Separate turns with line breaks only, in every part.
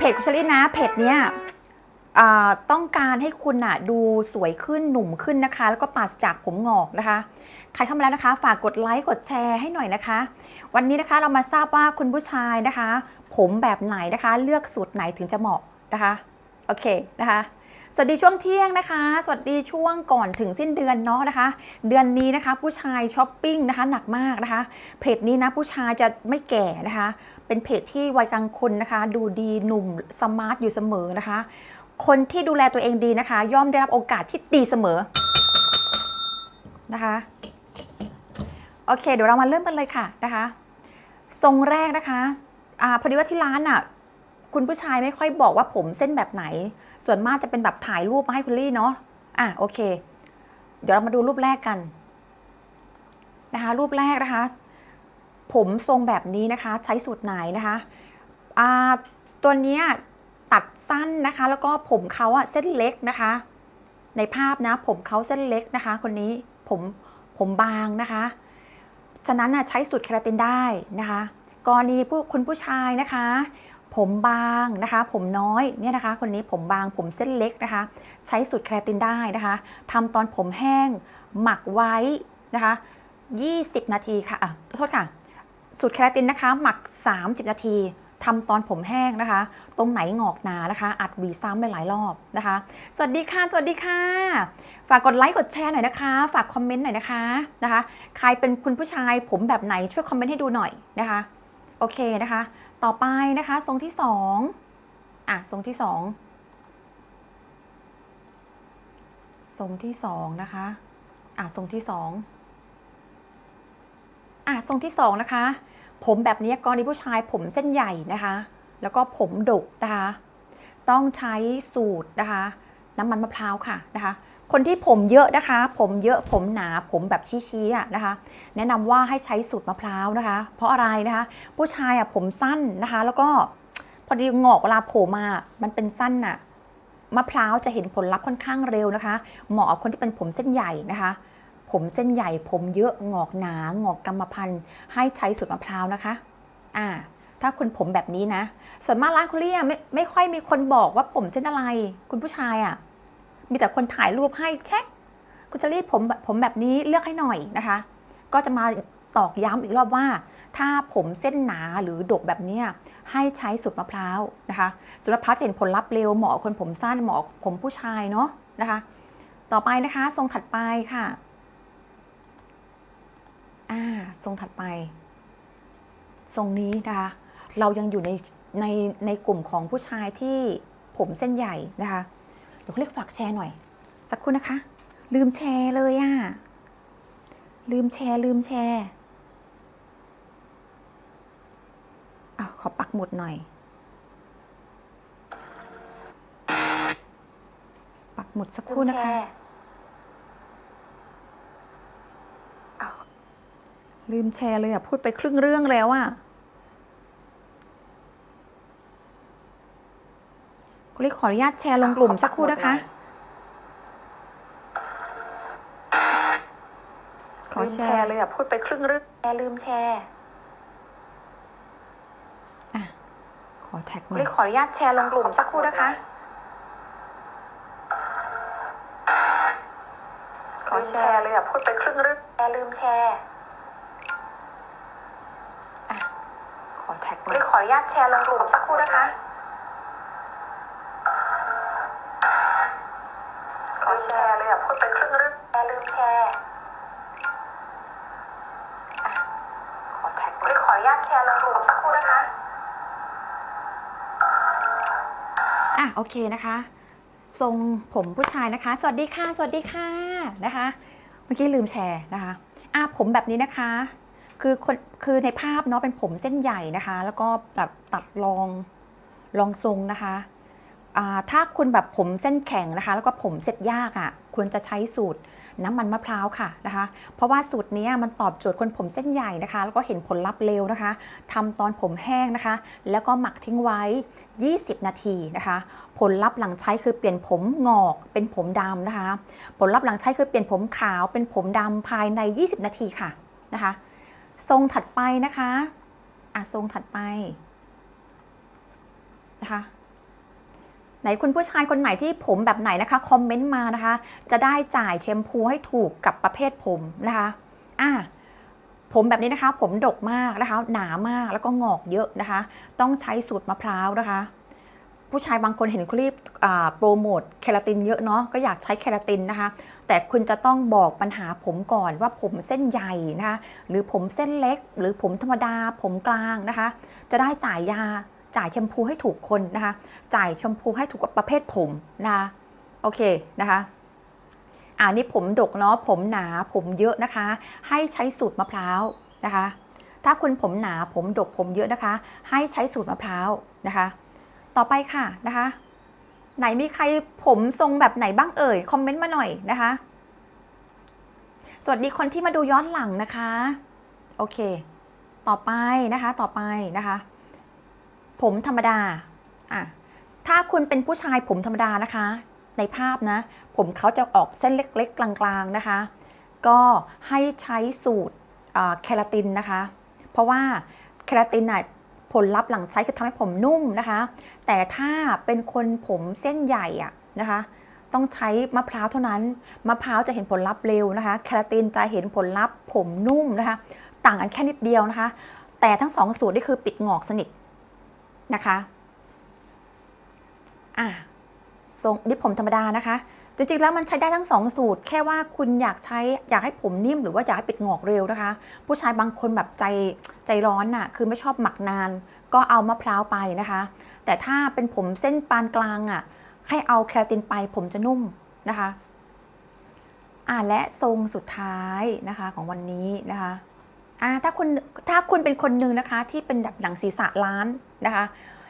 เพจคุณชลินะเพจเนี้ยต้องการให้คุณอะดูสวยขึ้นหนุ่มขึ้นนะคะ แล้วก็ปราศจากผมงอกนะคะ ใครเข้ามาแล้วนะคะ ฝากกดไลค์กดแชร์ให้หน่อยนะคะ วันนี้นะคะเรามาทราบว่าคุณผู้ชายนะคะ ผมแบบไหนนะคะ เลือกสูตรไหนถึงจะเหมาะนะคะ โอเคนะคะ สวัสดีช่วงเที่ยงนะคะ สวัสดีช่วงก่อนถึงสิ้นเดือนเนาะนะคะ เดือนนี้นะคะ ผู้ชายช้อปปิ้งนะคะหนักมากนะคะ เพจนี้นะผู้ชายจะไม่แก่นะคะ เป็นเพจที่วัยกลางคนนะคะ ดูดีหนุ่มสมาร์ทอยู่เสมอนะคะ คนที่ดูแลตัวเองดีนะคะ ย่อมได้รับโอกาสที่ดีเสมอนะคะโอเค เดี๋ยวเรามาเริ่มกันเลยค่ะนะคะทรงแรกนะคะอ่าพอดีว่าที่ร้านอะ คุณผู้ชายไม่ค่อยบอกว่าผมเส้นแบบไหน ส่วนมากจะเป็นแบบถ่ายรูปมาให้คุณลี่เนาะอะโอเค เดี๋ยวเรามาดูรูปแรกกันนะคะรูปแรกนะคะ ผมทรงแบบนี้นะคะ ใช้สูตรไหนนะคะอ่าตัวเนี้ยตัดสั้นนะคะ แล้วก็ผมเขาอะเส้นเล็กนะคะ ในภาพนะผมเขาเส้นเล็กนะคะ คนนี้ผมผมบางนะคะ ฉะนั้นนะใช้สูตรเคราตินได้นะคะ กรณีผู้คุณผู้ชายนะคะ ผมบางนะคะ ผมน้อยเนี่ยนะคะ คนนี้ผมบางผมเส้นเล็กนะคะ ใช้สูตรเคราตินได้นะคะทำตอนผมแห้งหมักไว้นะคะ 20 นาทีค่ะอะโทษค่ะ สูตรเคราตินนะคะ หมัก 30 นาทีทำตอนผมแห้งนะคะ ตรงไหนงอกหนานะคะ อัดหวีซ้ำหลายรอบนะคะ สวัสดีค่ะ สวัสดีค่ะ ฝากกดไลค์ กดแชร์หน่อยนะคะ ฝากคอมเมนต์หน่อยนะคะนะคะ ใครเป็นคุณผู้ชายผมแบบไหนช่วยคอมเมนต์ให้ดูหน่อยนะคะ โอเคนะคะ ต่อไปนะคะ ทรงที่สองอะทรงที่สองทรงที่สองนะคะอะทรงที่สองอะทรงที่สองนะคะ ผมแบบนี้กรณีผู้ชายผมเส้นใหญ่นะคะ แล้วก็ผมดกนะคะ ต้องใช้สูตรนะคะ น้ำมันมะพร้าวค่ะนะคะ คนที่ผมเยอะนะคะ ผมเยอะผมหนาผมแบบชี้ๆอะนะคะ แนะนำว่าให้ใช้สูตรมะพร้าวนะคะ เพราะอะไรนะคะ ผู้ชายอะผมสั้นนะคะ แล้วก็พอดีงอกเวลาโผล่มา มันเป็นสั้นน่ะมะพร้าวจะเห็นผลลัพธ์ค่อนข้างเร็วนะคะ เหมาะกับคนที่เป็นผมเส้นใหญ่นะคะ ผมเส้นใหญ่ ผมเยอะงอกหนางอกกรรมพันธุ์ ให้ใช้สูตรมะพร้าวนะคะอ่าถ้าคุณผมแบบนี้นะ ส่วนมากร้านคุณเลี่ยไม่ไม่ค่อยมีคนบอกว่าผมเส้นอะไร คุณผู้ชายอะ มีแต่คนถ่ายรูปให้เช็ค คุณจะรีดผมผมแบบนี้เลือกให้หน่อยนะคะ ก็จะมาตอกย้ำอีกรอบว่า ถ้าผมเส้นหนาหรือดกแบบนี้ให้ใช้สูตรมะพร้าวนะคะสูตรมะพร้าวจะเห็นผลลัพธ์เร็วเหมาะคนผมสั้นเหมาะผมผู้ชายเนาะนะคะ ต่อไปนะคะทรงถัดไปค่ะอ่าทรงถัดไป ทรงนี้นะคะเรายังอยู่ในในในกลุ่มของผู้ชายที่ผมเส้นใหญ่นะคะ เดี๋ยวเขาเรียกฝากแชร์หน่อยสักครู่นะคะ ลืมแชร์เลยอะ่ะ ลืมแชร์ ลืมแชร์อ้าวขอปักหมุดหน่อย ปักหมุดสักครู่นะคะ ลืมแชร์เลยอะ พูดไปครึ่งเรื่องแล้วอะคุณลิ ขออนุญาตแชร์ลงกลุ่มสักครู่นะคะ ขอ
ลืม
แช
แช
ร์
ร์เลยอะ พูดไปครึ่งเรื่องแชร์ลืมแชร์
ขอแท็กหน่อ
เลยยขออนุญาตแชร์ลงกลุ่มสักครู่นะคะ ขอแชร์เลยอะ พูดไปครึ่งเรื่องแชร์ลืมแชร์
ขอแท็กหน่
เล
อย
ยขออนุญาตแชร์ลงกลุ่มสักครู่นะคะ อแชร์เลยอะพูดไปครึ่งเรื่องแชร์ลืมแชร์
ขอแท็กหน่
เล
อย
ยขออนุญาตแชร์ลงกลุ่มสักครู่นะคะ
อะโอเคนะคะ ทรงผมผู้ชายนะคะ สวัสดีค่ะ สวัสดีค่ะนะคะ เมื่อกี้ลืมแชร์นะคะอะผมแบบนี้นะคะ คือคนคือในภาพเนาะเป็นผมเส้นใหญ่นะคะ แล้วก็แบบตัดรองรองทรงนะคะ ถ้าคุณแบบผมเส้นแข็งนะคะ แล้วก็ผมเสร็จยากอะ่ะควรจะใช้สูตรน้ำมันมะพร้าวค่ะนะคะ เพราะว่าสูตรนี้มันตอบโจทย์คนผมเส้นใหญ่นะคะ แล้วก็เห็นผลลัพธ์เร็วนะคะทำตอนผมแห้งนะคะ แล้วก็หมักทิ้งไว้ 20 นาทีนะคะ ผลลัพธ์หลังใช้คือเปลี่ยนผมงอกเป็นผมดำนะคะ ผลลัพธ์หลังใช้คือเปลี่ยนผมขาวเป็นผมดำภายใน 20 นาทีค่ะนะคะ ทรงถัดไปนะคะอะทรงถัดไปนะคะ ไหนคุณผู้ชายคนไหนที่ผมแบบไหนนะคะคอมเมนต์มานะคะ จะได้จ่ายแชมพูให้ถูกกับประเภทผมนะคะอะผมแบบนี้นะคะ ผมดกมากนะคะ หนามากแล้วก็งอกเยอะนะคะ ต้องใช้สูตรมะพร้าวนะคะ ผู้ชายบางคนเห็นคลิปโปรโมทเคราตินเยอะเนาะก็อยากใช้เคราตินนะคะ แต่คุณจะต้องบอกปัญหาผมก่อนว่าผมเส้นใหญ่นะคะ หรือผมเส้นเล็ก หรือผมธรรมดาผมกลางนะคะ จะได้จ่ายยา จ่ายแชมพูให้ถูกคนนะคะ จ่ายแชมพูให้ถูกประเภทผมนะคะโอเคนะคะอ่านี่ผมดกเนาะผมหนาผมเยอะนะคะ ให้ใช้สูตรมะพร้าวนะคะ ถ้าคุณผมหนาผมดกผมเยอะนะคะ ให้ใช้สูตรมะพร้าวนะคะ ต่อไปค่ะนะคะ ไหนมีใครผมทรงแบบไหนบ้างเอ่ยคอมเมนต์มาหน่อยนะคะ สวัสดีคนที่มาดูย้อนหลังนะคะ โอเค ต่อไปนะคะต่อไปนะคะ ผมธรรมดาอะถ้าคุณเป็นผู้ชายผมธรรมดานะคะ ในภาพนะ ผมเขาจะออกเส้นเล็กๆ กลางๆนะคะ ก็ให้ใช้สูตรอ่าเคราตินนะคะ เพราะว่าเคราตินน่ะผลลัพธ์หลังใช้คือทำให้ผมนุ่มนะคะ แต่ถ้าเป็นคนผมเส้นใหญ่อะนะคะ ต้องใช้มะพร้าวเท่านั้น มะพร้าวจะเห็นผลลัพธ์เร็วนะคะเคราตินจะเห็นผลลัพธ์ผมนุ่มนะคะ ต่างกันแค่นิดเดียวนะคะ แต่ทั้งสองสูตรนี่คือปิดงอกสนิท นะคะอะทรงดิบผมธรรมดานะคะ จริงๆแล้วมันใช้ได้ทั้งสองสูตร แค่ว่าคุณอยากใช้อยากให้ผมนิ่มหรือว่าอยากให้ปิดงอกเร็วนะคะ ผู้ชายบางคนแบบใจใจร้อนน่ะคือไม่ชอบหมักนาน ก็เอามะพร้าวไปนะคะ แต่ถ้าเป็นผมเส้นปานกลางอะให้เอาเคราตินไปผมจะนุ่มนะคะอ่าและทรงสุดท้ายนะคะของวันนี้นะคะ อ่าถ้าคุณถ้าคุณเป็นคนหนึ่งนะคะที่เป็นแบบหนังศีรษะล้านนะคะ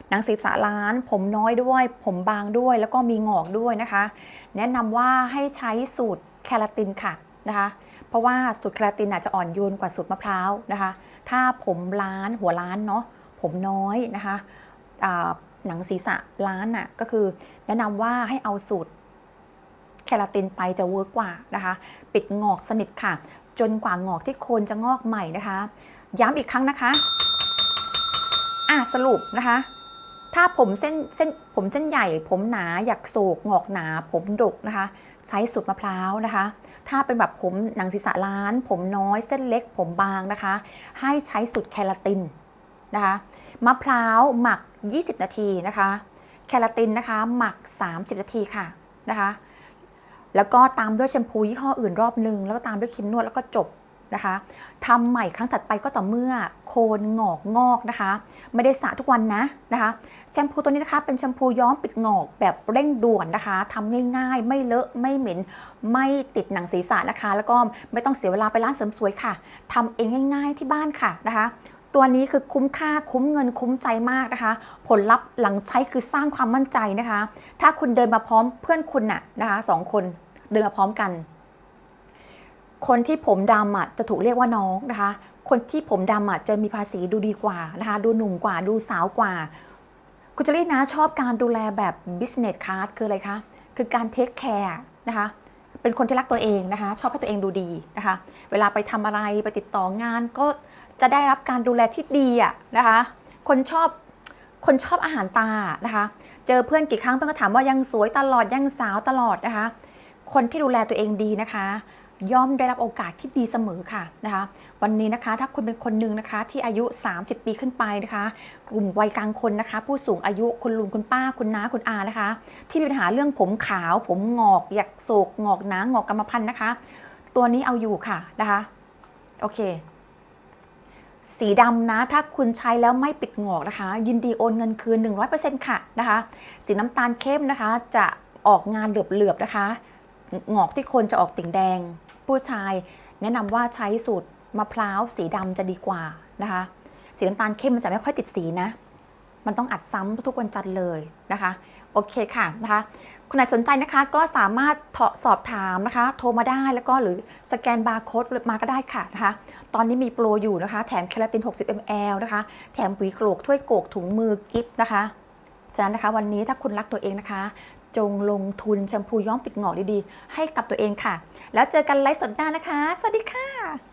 หนังศีรษะล้าน ผมน้อยด้วย ผมบางด้วยแล้วก็มีงอกด้วยนะคะ แนะนำว่าให้ใช้สูตรแคราตินค่ะนะคะเพราะว่าสูตรแคราตินอาจจะอ่อนโยนกว่าสูตรมะพร้าวนะคะ ถ้าผมล้านหัวล้านเนาะผมน้อยนะคะหนังศีรษะล้านน่ะก็คือแนะนำว่าให้เอาสูตรแคราตินไปจะเวิร์กกว่านะคะ ปิดงอกสนิทค่ะ จนกว่างอกที่โคนจะงอกใหม่นะคะ ย้ำอีกครั้งนะคะ อะสรุปนะคะ ถ้าผมเส้นเส้นผมเส้นใหญ่ ผมหนาอยากโศกงอกหนา ผมดกนะคะ ใช้สูตรมะพร้าวนะคะ ถ้าเป็นแบบผมหนังศีรษะล้าน ผมน้อยเส้นเล็ก ผมบางนะคะ ให้ใช้สูตรแคราตินนะคะมะพร้าวหมัก 20 นาทีนะคะ แคราตินนะคะ หมัก 30 นาทีค่ะนะคะ แล้วก็ตามด้วยแชมพูยี่ห้ออื่นรอบนึง แล้วก็ตามด้วยครีมนวดแล้วก็จบนะคะทำใหม่ครั้งถัดไปก็ต่อเมื่อโคนงอกงอกนะคะ ไม่ได้สระทุกวันนะนะคะ แชมพูตัวนี้นะคะ เป็นแชมพูย้อมปิดงอกแบบเร่งด่วนนะคะทำง่ายๆ ไม่เลอะไม่เหม็น ไม่ติดหนังศีรษะนะคะ แล้วก็ไม่ต้องเสียเวลาไปร้านเสริมสวยค่ะทำเองง่าย ๆที่บ้านค่ะนะคะ ตัวนี้คือคุ้มค่าคุ้มเงินคุ้มใจมากนะคะ ผลลัพธ์หลังใช้คือสร้างความมั่นใจนะคะ ถ้าคุณเดินมาพร้อมเพื่อนคุณน่ะนะคะสองคนเดินมาพร้อมกัน คนที่ผมดำอะจะถูกเรียกว่าน้องนะคะ คนที่ผมดำอะจะมีภาษีดูดีกว่านะคะ ดูหนุ่มกว่าดูสาวกว่าคุณเจลี่นะชอบการดูแลแบบ business card คืออะไรคะคือการ take care นะคะเป็นคนที่รักตัวเองนะคะ ชอบให้ตัวเองดูดีนะคะ เวลาไปทำอะไรไปติดต่องานก็ จะได้รับการดูแลที่ดีอะนะคะ คนชอบคนชอบอาหารตานะคะ เจอเพื่อนกี่ครั้งเพื่อนก็ถามว่ายังสวยตลอดยังสาวตลอดนะคะ คนที่ดูแลตัวเองดีนะคะ ย่อมได้รับโอกาสที่ดีเสมอค่ะนะคะ วันนี้นะคะถ้าคุณเป็นคนหนึ่งนะคะ ที่อายุ 30 ปีขึ้นไปนะคะ กลุ่มวัยกลางคนนะคะ ผู้สูงอายุคุณลุงคุณป้าคุณน้าคุณอานะคะ ที่มีปัญหาเรื่องผมขาว ผมงอกอยากโศกงอกหนางอกกรรมพันธุ์นะคะ ตัวนี้เอาอยู่ค่ะนะคะโอเค สีดำนะ ถ้าคุณใช้แล้วไม่ปิดงอกนะคะ ยินดีโอนเงินคืน 100%ค่ะนะคะ สีน้ำตาลเข้มนะคะ จะออกงานเหลือบๆนะคะ งอกที่คนจะออกติ่งแดง ผู้ชายแนะนำว่าใช้สูตรมะพร้าวสีดำจะดีกว่านะคะ สีน้ำตาลเข้มมันจะไม่ค่อยติดสีนะ มันต้องอัดซ้ำทุกวันจันทร์เลยนะคะโอเคค่ะนะคะคุณไหนสนใจนะคะก็สามารถถสอบถามนะคะ โทรมาได้แล้วก็หรือสแกนบาร์โค้ดมาก็ได้ค่ะนะคะตอนนี้มีโปรอยู่นะคะ แถมเคราติน 60 ml นะคะ แถมปุ๋ยโกรกถ้วยโกกถุงมือกิฟต์นะคะฉะนั้นนะคะวันนี้ถ้าคุณรักตัวเองนะคะ จงลงทุนแชมพูย้อมปิดหงอกดีๆ ให้กับตัวเองค่ะ แล้วเจอกันไลฟ์สดหน้านะคะ สวัสดีค่ะ